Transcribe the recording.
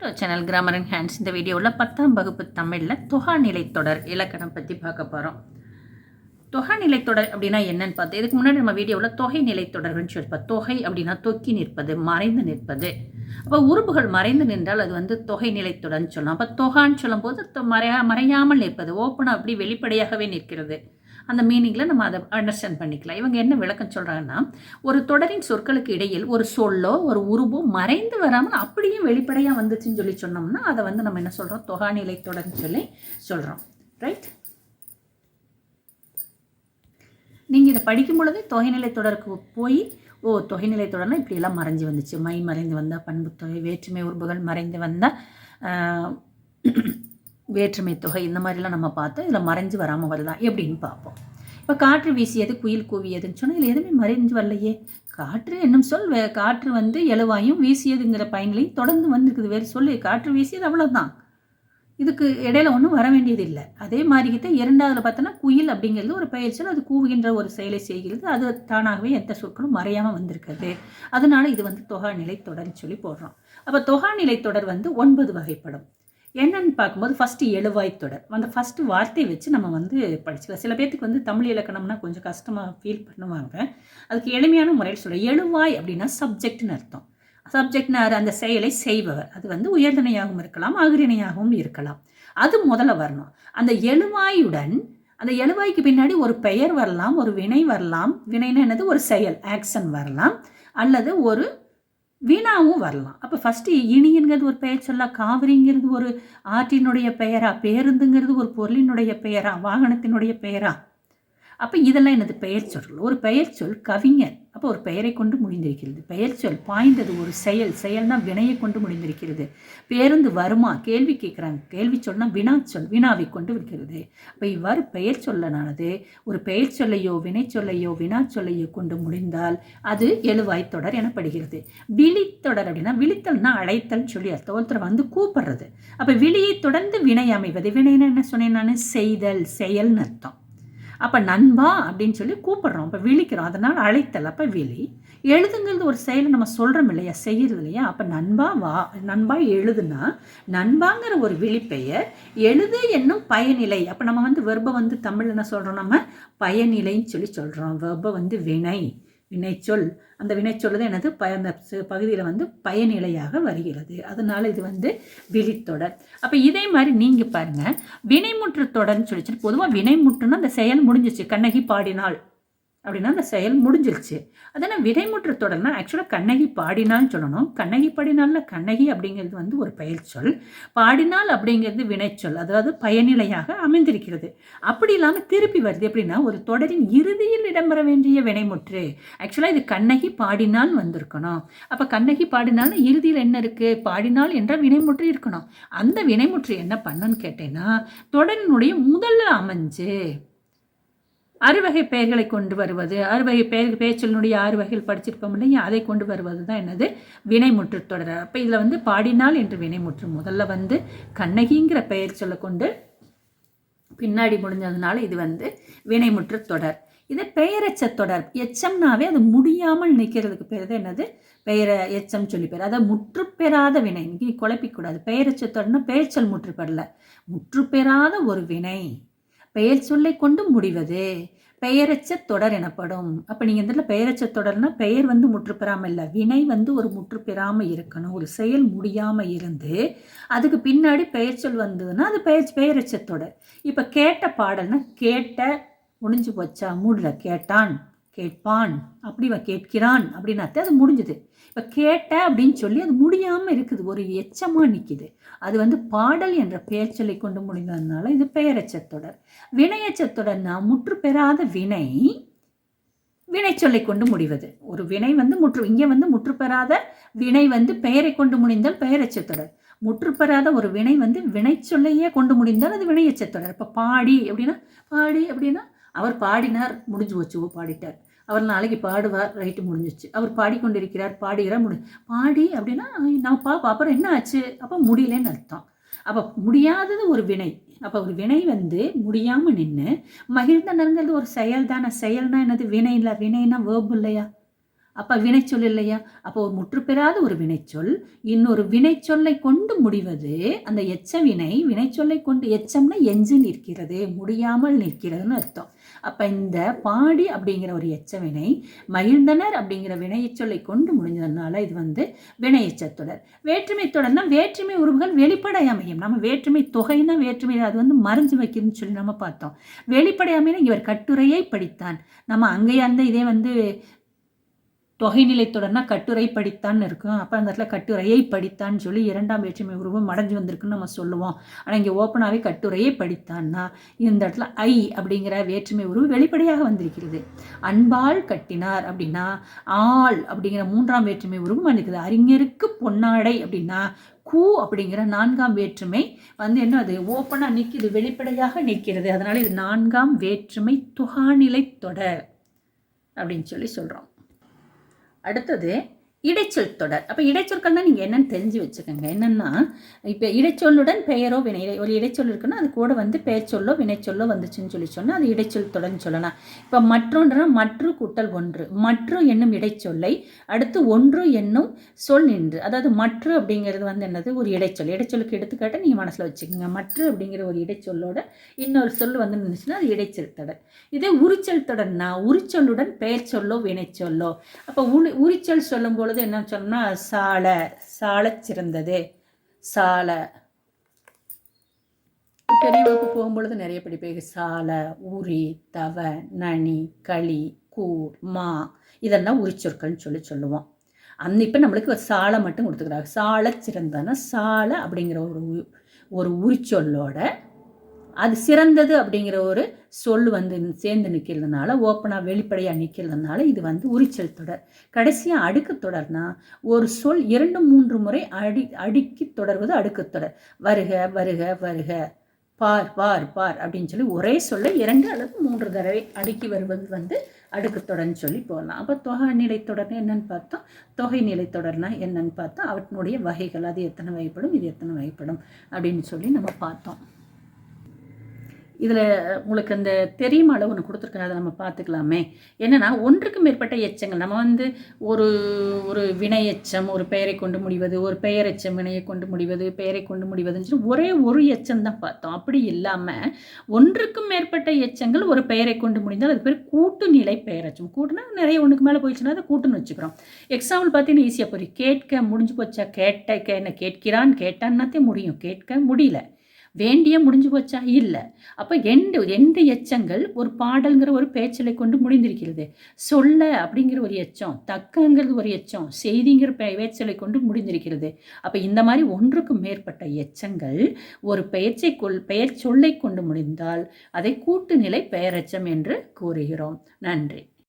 To channel grammar and hands இந்த வீடியோவில் பத்தாம் வகுப்பு தமிழில் தொகா நிலைத்தொடர் இலக்கணம் பற்றி பார்க்க போகிறோம் தொகா நிலைத்தொடர் அப்படின்னா என்னன்னு பார்த்து இதுக்கு முன்னாடி நம்ம வீடியோவில் தொகை நிலைத்தொடர்னு சொல்லிப்போம் தொகை அப்படின்னா தொக்கி நிற்பது மறைந்து நிற்பது. அப்போ உறுப்புகள் மறைந்து நின்றால் அது வந்து தொகை நிலைத்தொடர்னு சொல்லலாம் அப்போ தொகான்னு சொல்லும்போது மறையா மறையாமல் நிற்பது. ஓப்பனாக அப்படி வெளிப்படையாகவே நிற்கிறது. அந்த மீனிங்கில் நம்ம அதை அண்டர்ஸ்டாண்ட் பண்ணிக்கலாம். இவங்க என்ன விளக்கம் சொல்கிறாங்கன்னா ஒரு தொடரின் சொற்களுக்கு இடையில் ஒரு சொல்லோ ஒரு உருவோ மறைந்து வராமல் அப்படியும் வெளிப்படையாக வந்துச்சுன்னு சொல்லி சொன்னோம்னா அதை வந்து நம்ம என்ன சொல்கிறோம் தொகாநிலை தொடர்னு சொல்லி சொல்கிறோம் ரைட் நீங்கள் இதை படிக்கும் பொழுதே தொகைநிலை தொடருக்கு போய் ஓ தொகைநிலை தொடர்னா இப்படியெல்லாம் மறைஞ்சு வந்துச்சு. மை மறைந்து வந்தால் பண்பு தொகை வேற்றுமை உறுப்புகள் மறைந்து வந்தால் வேற்றுமை தொகை இந்த மாதிரிலாம் நம்ம பார்த்தோம் இதில் மறைஞ்சு வராமல் வருதா? எப்படின்னு பார்ப்போம். இப்போ காற்று வீசியது குயில் கூவியதுன்னு சொன்னால் இதில் எதுவுமே மறைஞ்சு வரலையே. காற்று என்னும் சொல் வே காற்று வந்து எழுவாயும் வீசியதுங்கிற பயன்களையும் தொடர்ந்து வந்திருக்குது. வேறு சொல்லு காற்று வீசியது அவ்வளோதான் இதுக்கு இடையில ஒன்றும் வர வேண்டியது இல்லை. அதே தான் இரண்டாவது பார்த்தோன்னா குயில் அப்படிங்கிறது ஒரு பெயர் சொல். அது கூவுகின்ற ஒரு செயலை செய்கிறது. அது தானாகவே எந்த சொற்களும் மறையாமல் வந்திருக்குது. அதனால இது வந்து தொகா நிலை தொடர்னு சொல்லி போடுறோம். அப்போ தொகா நிலை தொடர் வந்து ஒன்பது வகைப்படும். என்னன்னு பார்க்கும்போது ஃபஸ்ட்டு எழுவாய் தொடர். அந்த ஃபஸ்ட்டு வார்த்தையை வச்சு நம்ம வந்து படிச்சுக்கலாம். சில பேர்த்துக்கு வந்து தமிழ் இலக்கணம்னா கொஞ்சம் கஷ்டமாக ஃபீல் பண்ணுவாங்க. அதுக்கு எளிமையான முறையில் சொல்கிறேன் எழுவாய் அப்படின்னா சப்ஜெக்ட்னு அர்த்தம். சப்ஜெக்ட்னா அந்த செயலை செய்பவர். அது வந்து உயர்தனையாகவும் இருக்கலாம் அகிரிணையாகவும் இருக்கலாம். அது முதல்ல வரணும். அந்த எழுவாயுடன் அந்த எழுவாய்க்கு பின்னாடி ஒரு பெயர் வரலாம் ஒரு வினை வரலாம். வினைன்னு என்னது? ஒரு செயல் ஆக்ஷன் வரலாம். அல்லது ஒரு வீணாவும் வரலாம். அப்போ ஃபஸ்ட்டு இனிங்கிறது ஒரு பெயர் சொல்லலாம் காவிரிங்கிறது ஒரு ஆற்றினுடைய பெயரா பேருந்துங்கிறது ஒரு பொருளினுடைய பெயரா வாகனத்தினுடைய பெயரா? அப்போ இதெல்லாம் எனது பெயர் சொல் ஒரு பெயர் சொல் கவிஞர். அப்போ ஒரு பெயரை கொண்டு முடிந்திருக்கிறது. பெயர் சொல் பாய்ந்தது ஒரு செயல் செயல்னா வினையை கொண்டு முடிந்திருக்கிறது. பேருந்து வருமா? கேள்வி கேட்குறாங்க. கேள்வி சொல்னா வினா சொல் வினாவை கொண்டு இருக்கிறது அப்போ இவ்வாறு பெயர் சொல்லனானது ஒரு பெயர் சொல்லையோ வினை சொல்லையோ வினா சொல்லையோ கொண்டு முடிந்தால் அது எழுவாய் தொடர் எனப்படுகிறது. விழித்தொடர் அப்படின்னா விழித்தல்னா அழைத்தல் சொல்லி அர்த்தம். ஒருத்தர் வந்து கூப்பிடுறது. அப்போ விழியை தொடர்ந்து வினை அமைவது. வினைன்னு என்ன சொன்னேன் நான்? செய்தல் செயல்னு அர்த்தம். அப்போ நண்பா அப்படின்னு சொல்லி கூப்பிடுறோம். அப்போ விழிக்கிறோம். அதனால் அழைத்தல். அப்போ விழி. எழுதுங்கிறது ஒரு செயலை நம்ம சொல்கிறோம் இல்லையா? செய்கிறது இல்லையா? அப்போ நண்பா வா. நண்பா எழுதுனா நண்பாங்கிற ஒரு விழிப்பெயர் எழுது என்னும் பயனிலை. அப்போ நம்ம வந்து வெர்பை வந்து தமிழ் என்ன சொல்கிறோம் நம்ம? பயனிலைன்னு சொல்லி சொல்கிறோம் வெர்பை வந்து வினை. வினைச்சொல். அந்த வினைச்சொல் தான் எனது ப அந்த பகுதியில் வந்து பயனிலையாக வருகிறது. அதனால் இது வந்து விழித்தொடர். அப்போ இதே மாதிரி நீங்கள் பாருங்கள் வினைமுற்று தொடர்னு சொல்லிச்சு பொதுவாக வினைமுற்றுன்னா அந்த செயல் முடிஞ்சிச்சு கண்ணகி பாடினாள் அப்படின்னா அந்த செயல் முடிஞ்சிருச்சு. அதனால் விடைமுற்று தொடர்னா ஆக்சுவலாக கண்ணகி பாடினான்னு சொல்லணும். கண்ணகி பாடினால கண்ணகி அப்படிங்கிறது வந்து ஒரு பயிற்சொல் பாடினால் அப்படிங்கிறது வினைச்சொல் அதாவது பயனிலையாக அமைந்திருக்கிறது. அப்படி இல்லாமல் திருப்பி வருது எப்படின்னா ஒரு தொடரின் இறுதியில் இடம்பெற வேண்டிய வினைமுற்று. ஆக்சுவலாக இது கண்ணகி பாடினால் வந்திருக்கணும். அப்போ கண்ணகி பாடினால் இறுதியில் என்ன இருக்குது பாடினால் என்ற வினைமுற்று இருக்கணும். அந்த வினைமுற்று என்ன பண்ணுன்னு கேட்டேன்னா தொடரினுடைய முதல்ல அமைஞ்சு அறுவகை பெயர்களை கொண்டு வருவது. அறுவகை பெயர் பேச்சலினுடைய ஆறு வகையில் படிச்சிருப்போம் இல்லையா? அதை கொண்டு வருவது தான் என்னது வினைமுற்று தொடர். அப்போ இதில் வந்து பாடினால் என்று வினைமுற்று முதல்ல வந்து கண்ணகிங்கிற பெயர் சொல்ல கொண்டு பின்னாடி முடிஞ்சதுனால இது வந்து வினைமுற்று தொடர். இது பெயரச்ச தொடர். எச்சம்னாவே அது முடியாமல் நிற்கிறதுக்கு பேர் தான் என்னது? பெயர எச்சம் சொல்லி பேர் அதாவது முற்று பெறாத வினை. நீ குழப்பிக்கூடாது. பெயரச்ச தொடர்னா பெயர்ச்சல் முற்று பெறல முற்று பெறாத ஒரு வினை. பெயர் சொல்லை கொண்டு முடிவது. பெயரச்ச தொடர் எனப்படும். அப்போ நீங்கள் இந்த பெயரச்ச தொடர்னா பெயர் வந்து முற்று பெறாமல் இல்லை வினை வந்து ஒரு முற்று பெறாமல் இருக்கணும் ஒரு செயல் முடியாமல் இருந்து அதுக்கு பின்னாடி பெயர் சொல் வந்ததுன்னா அது பெயர் பெயரச்ச தொடர். இப்போ கேட்ட பாடல்னா கேட்ட முடிஞ்சு போச்சா மூடல கேட்டான். கேட்பான். அப்படி இவன் கேட்கிறான் அப்படின்னாத்தே அது முடிஞ்சுது. இப்போ கேட்ட அப்படின்னு சொல்லி அது முடியாமல் இருக்குது. ஒரு எச்சமாக நிற்கிது அது வந்து பாடல் என்ற பெயர் சொல்லை கொண்டு முடிந்ததுனால இது பெயரெச்சத் வினையச்சத்தொடர்னா முற்று பெறாத வினை வினை சொல்லை கொண்டு முடிவது. ஒரு வினை வந்து முற்று இங்கே வந்து முற்று பெறாத வினை வந்து பெயரை கொண்டு முடிந்தால் பெயரெச்சத்தொடர். முற்று பெறாத ஒரு வினை வந்து வினை சொல்லையே கொண்டு முடிந்தால் அது வினையச்சத்தொடர். இப்போ பாடி அப்படின்னா பாடி அப்படின்னா அவர் பாடினார் முடிஞ்சு போச்சுவோ பாடிட்டார். அவர் நாளைக்கு பாடுவார் ரைட்டு முடிஞ்சிச்சு அவர் பாடிக்கொண்டிருக்கிறார் பாடுகிறார் முடி பாடி அப்படின்னா நான் பார்ப்போம் அப்புறம் என்ன ஆச்சு? அப்போ முடியலன்னு அர்த்தம். அப்போ முடியாதது ஒரு வினை. அப்போ ஒரு வினை வந்து முடியாமல் நின்று மகிழ்ந்தனங்கிறது ஒரு செயல் தானே செயல்னா என்னது? வினை இல்லை வினைனா வேர்பு இல்லையா? அப்போ வினைச்சொல் இல்லையா? அப்போ ஒரு முற்றுப்பெறாத ஒரு வினைச்சொல் இன்னொரு வினைச்சொல்லை கொண்டு முடிவது அந்த எச்ச வினை வினைச்சொல்லை கொண்டு எச்சம்னா எஞ்சி நிற்கிறது முடியாமல் நிற்கிறதுன்னு அர்த்தம். அப்போ இந்த பாடி அப்படிங்கிற ஒரு எச்ச வினை மகிழ்ந்தனர் அப்படிங்கிற வினையச்சொல்லை கொண்டு முடிஞ்சதுனால இது வந்து வினையச்சத்தொடர் வேற்றுமை தொடர்னா வேற்றுமை உறவுகள் வெளிப்படை அமையும். நம்ம வேற்றுமை தொகைனா வேற்றுமை அது வந்து மறைஞ்சு வைக்கிறதுன்னு சொல்லி நம்ம பார்த்தோம். வெளிப்படை அமையினா இவர் கட்டுரையை படித்தான். நம்ம அங்கேயே அந்த இதே வந்து தொகைநிலை தொடர்னா கட்டுரை படித்தான்னு இருக்கும். அப்போ அந்த இடத்துல கட்டுரையை படித்தான்னு சொல்லி இரண்டாம் வேற்றுமை உருவம் மடைஞ்சு வந்திருக்குன்னு நம்ம சொல்லுவோம். ஆனால் இங்கே ஓப்பனாகவே கட்டுரையை படித்தான்னா இந்த இடத்துல ஐ அப்படிங்கிற வேற்றுமை உருவம் வெளிப்படையாக வந்திருக்கிறது. அன்பால் கட்டினார் அப்படின்னா ஆள் அப்படிங்கிற மூன்றாம் வேற்றுமை உருவம் வந்திருக்குது. அறிஞருக்கு பொன்னாடை அப்படின்னா கூ அப்படிங்கிற நான்காம் வேற்றுமை வந்து என்ன அது? ஓப்பனாக நிற்கிது வெளிப்படையாக நிற்கிறது. அதனால் இது நான்காம் வேற்றுமை துகாநிலை தொடர் அப்படின்னு சொல்லி சொல்கிறோம் അടുത്തത് இடைச்சொல் தொடர். அப்போ இடைச்சொற்கள்னா நீங்கள் என்னென்னு தெரிஞ்சு வச்சுக்கோங்க. என்னென்னா இப்போ இடைச்சொல்லுடன் பெயரோ வினை ஒரு இடைச்சொல் இருக்குன்னா அது கூட வந்து பெயர் சொல்லோ வினைச்சொல்லோ வந்துச்சுன்னு சொல்லி சொன்னால் அது இடைச்சொல் தொடர்னு சொல்லலாம். இப்போ மற்றொன்றுனா மற்று கூட்டல் ஒன்று. மற்று என்னும் இடைச்சொல்லை அடுத்து ஒன்று என்னும் சொல் நின்று. அதாவது மற்று அப்படிங்கிறது வந்து என்னது? ஒரு இடைச்சொல். இடைச்சொலுக்கு எடுத்துக்காட்ட நீங்கள் மனசில் வச்சுக்கோங்க. மற்று அப்படிங்கிற ஒரு இடைச்சொல்லோட இன்னொரு சொல் வந்து நின்றுச்சுன்னா அது இடைச்சொல் தொடர். இதே உரிச்சொல் தொடர்னா உரிச்சொல்லுடன் பெயர் சொல்லோ வினைச்சொல்லோ. அப்போ உரி உரிச்சொல் சொல்லும்போது பொழுது என்ன சொன்னோம்னா சாலை சாலை சிறந்தது. சாலை. பெரிய வகுப்பு போகும்பொழுது நிறைய படிப்பேன் சாலை உரி தவ நனி களி கூர் மா. இதெல்லாம் உரிச்சொற்கள்னு சொல்லி சொல்லுவோம். அந்த இப்போ நம்மளுக்கு சாலை மட்டும் கொடுத்துக்கிறாங்க. சாலை சிறந்தனா சாலை அப்படிங்கிற ஒரு ஒரு உரிச்சொல்லோட அது சிறந்தது அப்படிங்கிற ஒரு சொல் வந்து சேர்ந்து நிற்கிறதுனால ஓப்பனாக வெளிப்படையாக நிற்கிறதுனால இது வந்து உரிச்சல் தொடர். கடைசியாக அடுக்கு தொடர்னா ஒரு சொல் இரண்டு மூன்று முறை அடி அடுக்கி தொடர்வது அடுக்கு தொடர். வருக வருக வருக. பார் பார் பார் அப்படின்னு சொல்லி ஒரே சொல்ல இரண்டு அல்லது மூன்று தடவை அடுக்கி வருவது வந்து அடுக்கு தொடர்னு சொல்லி போகலாம் அப்போ தொகை நிலை தொடர்னு என்னென்னு பார்த்தோம். தொகை நிலை தொடர்னா என்னென்னு பார்த்தா அவற்றினுடைய வகைகள் அது எத்தனை வகைப்படும் இது எத்தனை வகைப்படும் அப்படின்னு சொல்லி நம்ம பார்த்தோம். இதில் உங்களுக்கு அந்த தெரியுமா அளவு ஒன்று கொடுத்துருக்காங்க அதை நம்ம பார்த்துக்கலாமே. என்னென்னா ஒன்றுக்கு மேற்பட்ட எச்சங்கள். நம்ம வந்து ஒரு ஒரு வினை எச்சம் ஒரு பெயரை கொண்டு முடிவது ஒரு பெயர் எச்சம் வினையை கொண்டு முடிவது பெயரை கொண்டு முடிவதுன்னு சொல்லி ஒரே ஒரு எச்சம் தான் பார்த்தோம். அப்படி இல்லாமல் ஒன்றுக்கும் மேற்பட்ட எச்சங்கள் ஒரு பெயரை கொண்டு முடிந்தால் அது பேர் கூட்டு நிலை பெயரச்சம் கூட்டுனா நிறைய ஒன்றுக்கு மேலே போயிடுச்சுன்னா அதை கூட்டுன்னு வச்சுக்கிறோம். எக்ஸாம்பிள் பார்த்தீங்கன்னா ஈஸியாக போய் கேட்க முடிஞ்சு போச்சா? கேட்ட என்ன கேட்கிறான் கேட்டான்னாத்தே முடியும். கேட்க முடியல. வேண்டிய முடிஞ்சு போச்சா? இல்லை. அப்போ எண்டு எண்டு எச்சங்கள் ஒரு பாடல்ங்கிற ஒரு பேச்சலை கொண்டு முடிந்திருக்கிறது. சொல்ல அப்படிங்கிற ஒரு எச்சம் தக்கங்கிறது ஒரு எச்சம் செய்திங்கிற பேச்சலை கொண்டு முடிந்திருக்கிறது. அப்போ இந்த மாதிரி ஒன்றுக்கும் மேற்பட்ட எச்சங்கள் ஒரு பெயர்ச்சை கொள் பெயர் சொல்லை கொண்டு முடிந்தால் அதை கூட்டுநிலை பெயரெச்சம் என்று கூறுகிறோம். நன்றி.